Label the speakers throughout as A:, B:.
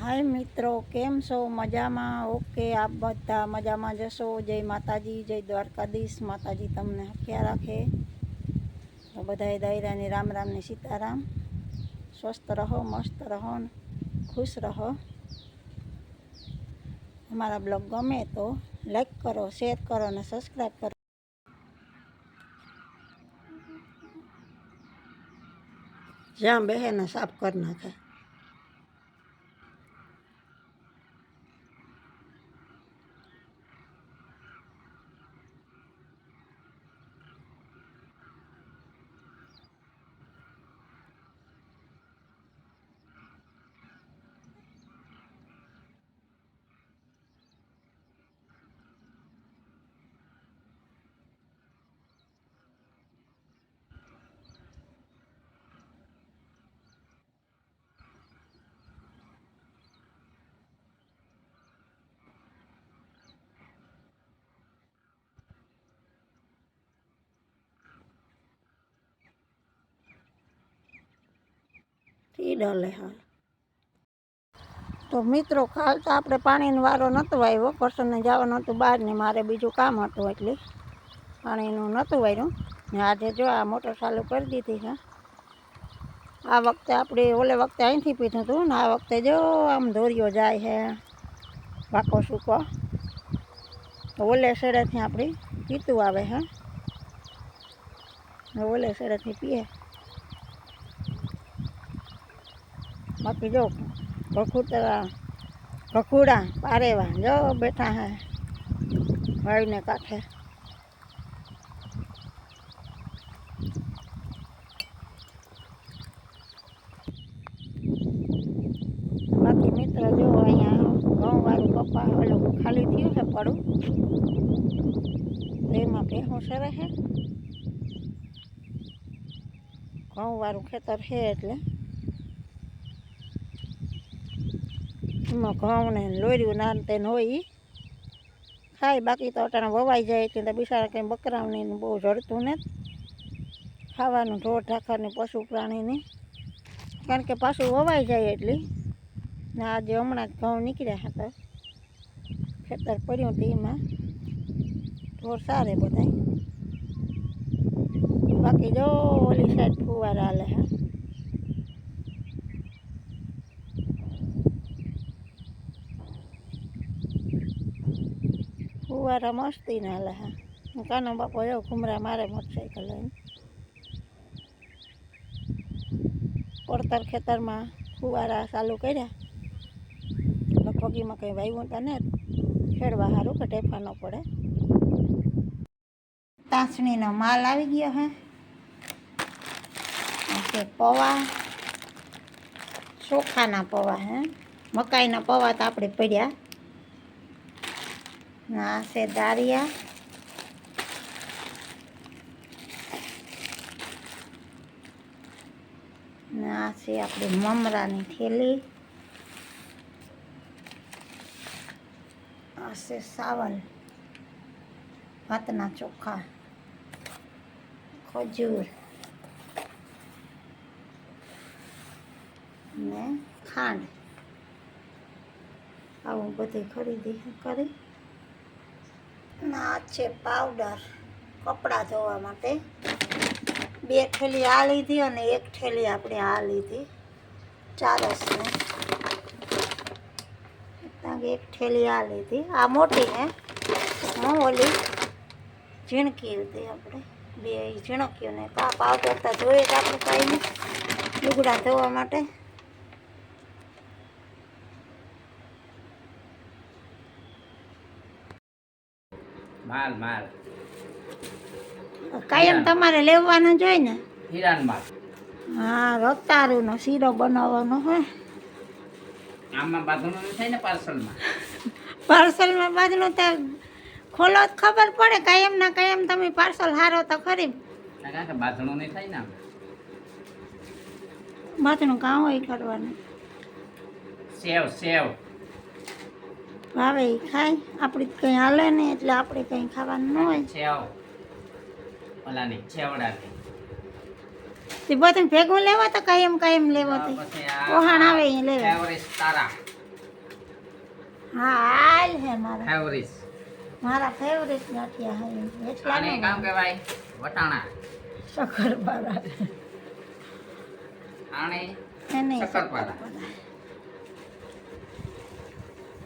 A: હાય મિત્રો, કેમ છો? મજામાં? ઓકે, આપ બધા મજામાં જશો જય માતાજી, જય દ્વારકાધીશ. માતાજી તમને હખ્યા રાખે. તો બધાય દાયરાની રામ રામની સીતારામ. સ્વસ્થ રહો, મસ્ત રહો ખુશ રહો. અમારા બ્લોગ ગમે તો લાઈક કરો શેર કરો અને સબસ્ક્રાઈબ કરો. જ્યાં બેસે ને સાફ કરી નાખે. ઈ ડલે હાલ તો મિત્રો, કાલ તો આપણે પાણીનો વારો નહોતો આવ્યો. પર્સનને જવાનું હતું બહાર ને મારે બીજું કામ હતું એટલે પાણીનું નહોતું વાર્યું. ને આજે જો આ મોટર ચાલુ કરી દીધી છે. આ વખતે આપણે ઓલે વખતે અહીંથી પીધું હતું ને આ વખતે જો આમ ધોરીઓ જાય છે. વાકો સૂકો. તો ઓલે શેડેથી આપણી પીતું આવે છે. ને ઓલે શેડેથી પીએ. બાકી જો ભખુતરા ભખુડા પારેવા, જો બેઠા હે ભાઈને કાંઠે. બાકી મિત્ર જો અહીંયા ઘઉં વાળું પપ્પા ઓલું ખાલી થયું છે પડું. એમાં ભેહું સરે છે ઘઉં વાળું ખેતર છે એટલે. એમાં ઘઉં ને લોર્યું નાન તેન હોય ખાય, બાકી તો અટાણે વવાઈ જાય એટલે તો બિચારા કંઈ બકરાઓને બહુ જડતું ને. ખાવાનું ઢોર ઢાખરની પશુ પ્રાણીની. કારણ કે પાછું વવાઈ જાય એટલી. ને આજે હમણાં જ ઘઉં નીકળ્યા હતા. ખેતર પડ્યું હતું એમાં. ઢોર સારે બધાય. બાકી જો ઓલી સાઈડ ફુવારા હાલે હા. ફુવારા મસ્તી ના હાલે હા. કાનો બાપો એવો ઘુમરા મારે મોટરસાઇકલ લઈને. પડતર ખેતરમાં ફુવારા ચાલુ કર્યા. લગભગીમાં કંઈ વાવ્યું તા ને ખેડવા સારું કે ટેફા ન પડે. તાસણીનો માલ આવી ગયો હે. છે પૌવા. ચોખાના પૌવા હે. મકાઈના પૌવા તો આપણે પડ્યા. આ છે દાળિયા ને આ છે આપણી મમરાની થેલી. આ છે સાવલ. ભાતના ચોખા. ખજૂર. ને ખાંડ. આવું બધું ખરીદી કરી. ને છે પાવડર કપડાં ધોવા માટે. બે થેલી આ લીધી અને એક થેલી આપણે આ લીધી. ચારસની એક થેલી આ લીધી. આ મોટી હે. હું, ઓલી ઝીણકી લીધી આપણે. બે ઝીણક્યું ને આ પાવડર તો જોઈએ જ આપણે કાંઈ લુગડા ધોવા માટે.
B: માલ માલ.
A: કાયમ તમારે લેવાનું જોઈએ ને?
B: હીરાન માલ.
A: હા રતારુનો શીરો બનાવવાનો હોય.
B: આમાં બાંધવાનું થાય ને પાર્સલમાં?
A: પાર્સલમાં બાજનું તો ખોલો જ ખબર પડે. કાયમ ના કાયમ તમે પાર્સલ હારો તો ખરી.
B: બાંધણું નહીં થાય ને આમ.
A: કાં હોય કરવાનું?
B: સેવ સેવ.
A: ભાવે એ ખાય. આપણે કંઈ હાલે નહીં એટલે આપણે કંઈ ખાવાનું ન હોય.
B: ઓલાની છેવડાની
A: તે બધું ભેગું લેવા તો કાયમ કાયમ લેવા તો. ઓહાણ આવે એ લેવા.
B: ફેવરિસ તારા.
A: હા હાલ હે મારા.
B: ફેવરિસ
A: મારા ફેવરેટ ગાંઠિયા હે એટલા
B: આને કામ કહેવાય? વટાણા.
A: શક્કરપારા.
B: આને
A: એને
B: શક્કરપારા.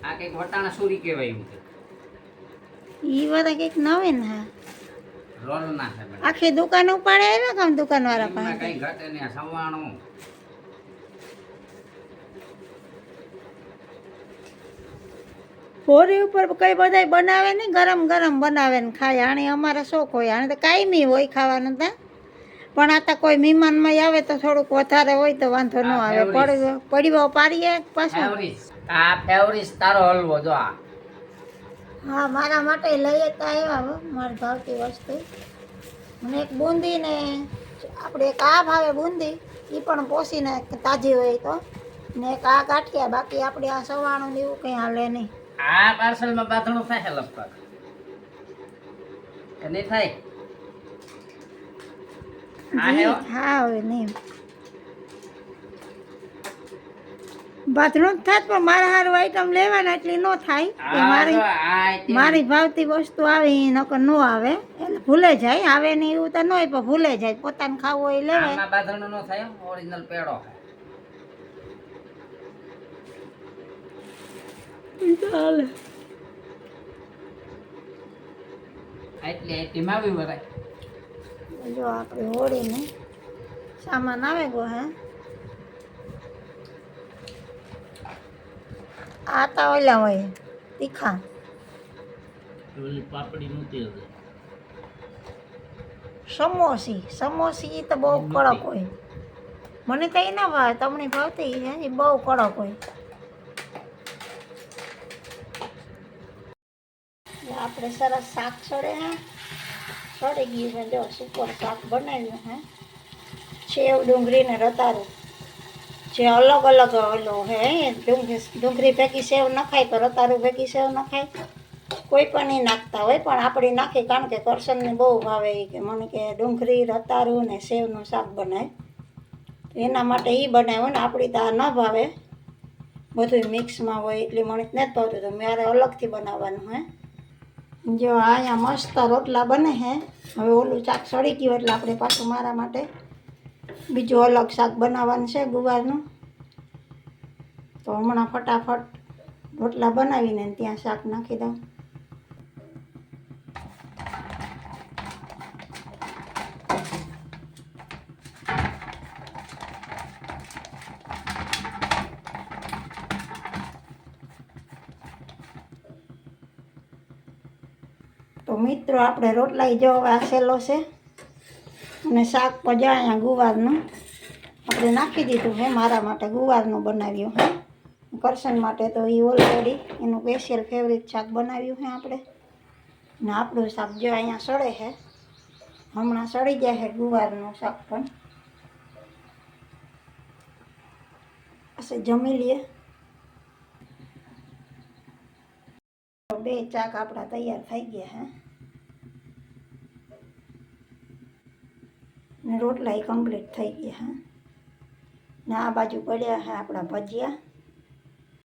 B: આ કંઈક વટાણા સુરી કહેવાય એવું છે
A: ઈ બધા કંઈક નવીન હા.
B: રોલ ના છે.
A: આખી દુકાન ઉપાડે આવ્યા કામ દુકાન વાળા પાસે?
B: કઈ ઘટે ને સવાણું.
A: હોરી ઉપર કઈ બધાય બનાવે ને ગરમ ગરમ બનાવે ને ખાય. આણે અમારે શોખ હોય આણે તો કાયમી હોય ખાવાનું તા. પણ આ તો કોઈ મહેમાનમાં આવે તો થોડુંક વધારે હોય તો વાંધો ન આવે.
B: પડ્યો
A: પડી પાડીએ પાછો.
B: આ ફેવરિસ તારો હલવો જો આ.
A: હા મારા માટે લઈએ તો આવ્યા હો મારી ભાવતી વસ્તુ. મને એક બુંદી ને આપણે એક આ ભાવે બુંદી એ પણ પોસીને તાજી હોય તો. ને એક આ ગાંઠિયા બાકી આપણે આ સવાણું ને એવું કંઈ હાલે નહીં.
B: આ પાર્સલમાં બાંધણું થાય લગભગ. નહીં થાય? આ
A: જ બાથરૂમ થાત પણ મારા હારું આઈટમ લેવાના એટલી ન થાય. મારી મારી ભાવતી વસ્તુ આવે એ નકર ન આવે. એટલે ભૂલે જાય આવે ને એવું તો ન હોય પણ ભૂલે જાય. પોતાને ખાવું હોય લેવાય.
B: બાંધણું ન થાય ઓરિજિનલ પેડો.
A: ચાલે.
B: એટલે એટલી આવી વરાય.
A: જો આપણે હોળીને સામાન આવે ગો હે. આ તા ઓલા હોય તીખા.
B: પાપડી નહોતી હવે.
A: સમોસી સમોસી તો બહુ કડક હોય. મને તો ના ભાવે તમને ભાવતી હે એ બહુ કડક હોય. આપણે સરસ શાક છોડે હે. સડી ગયું છે જો સુપર શાક બનાવ્યું હે. સેવ ડુંગળીને રતારું. જે અલગ અલગ ઓલો હે, ડુંગળી ડુંગળી ભેગી સેવ નખાય તો રતારું ભેગી સેવ નખાય. કોઈ પણ નહીં નાખતા હોય, પણ આપણી નાખી કારણ કે કરશનને બહુ ભાવે એ કે મને કે ડુંગળી, રતારું ને સેવનું શાક બનાય. તો એના માટે એ બનાવ્યું ને આપણી તો ન ભાવે. બધું મિક્સમાં હોય, એટલે મને જ નથી ભાવતું, તો મારે અલગથી બનાવવાનું હે. જો અહીંયા મસ્ત રોટલા બને હે. હવે ઓલું શાક સડી ગયું એટલે આપણે પાછું મારા માટે બીજું અલગ શાક બનાવવાનું છે ગુવારનું. તો હમણાં ફટાફટ રોટલા બનાવીને ત્યાં શાક નાખી દઉં. મિત્રો, આપણે રોટલા જો હવે આ સેલો છે. અને શાક પજા અહીંયા ગુવારનું. આપણે નાખી દીધું છે મારા માટે ગુવારનું બનાવ્યું છે કરશન માટે તો એ ઓલરેડી એનું સ્પેશિયલ ફેવરિટ શાક બનાવ્યું છે આપણે. ને આપણું શાક જો અહીંયા સડે છે હમણાં સડી જાય છે ગુવારનું શાક પણ. પછી જમી લઈએ. બે ચાક આપણા તૈયાર થઈ ગયા હે. ને રોટલા કમ્પ્લીટ થઈ ગયા હા. ને આ બાજુ પડ્યા હા આપણા ભજીયા.